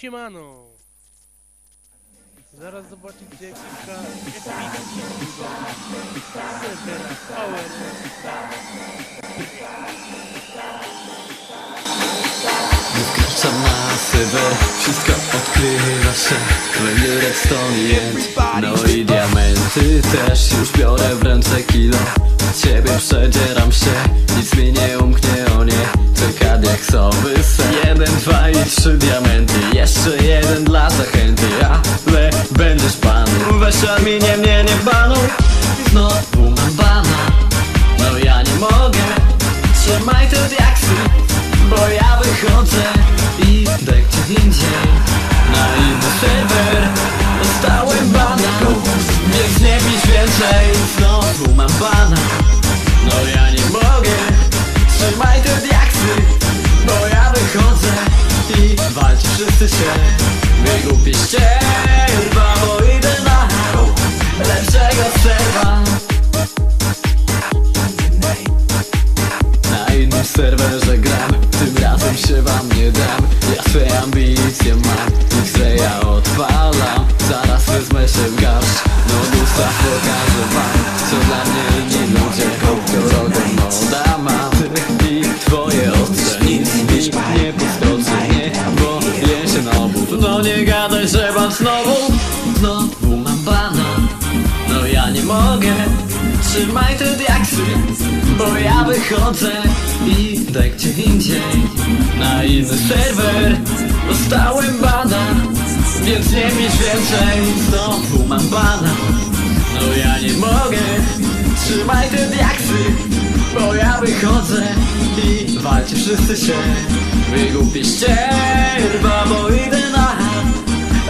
siemano! Zaraz zobaczycie kilka epicki serwera Power Wkraczam na serwer, wszystko odkrywa się Będzie redstone jęt, no i diamenty też Już biorę w ręce kilo Ciebie przedzieram się, nic mi nie umknie diaksowy sen. Jeden, dwa i trzy diamenty. Jeszcze jeden dla zachęty. Ale będziesz panem. Weź adminie mnie nie baną. Znowu mam bana. No ja nie mogę. Trzymaj te diaksy Bo ja wychodzę i idę gdzie indziej. Na inny serwer Dostałem bana. Więc nie pisz więcej. Znowu mam bana. No ja nie mogę Trzymaj te diaksy Bo ja wychodzę i walczy wszyscy się. Wygupiście Chyba bo idę na lepszego serwa. Na innym serwerze gram Tym razem się wam nie dam. Ja swe ambicje mam X-raya odpalam. Zaraz wezmę się w garść No dusa pokażę znowu Znowu mam bana no ja nie mogę Trzymaj te diaksy Bo ja wychodzę i idę gdzie indziej. Na inny serwer Dostałem bana Więc nie mieć więcej. Znowu mam bana No ja nie mogę Trzymaj te diaksy Bo ja wychodzę I walcie wszyscy się. Wygupiście Chyba bo idę na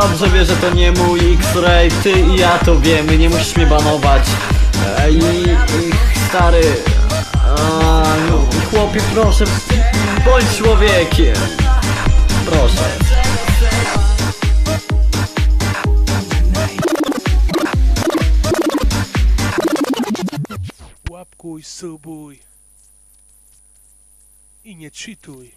Dobrze wie, że to nie mój X-Ray. Ty i ja to wiemy, nie musisz mnie banować. I, stary no, Chłopie, proszę Bądź człowiekiem. Proszę. Łapkuj, subuj. I nie cheatuj.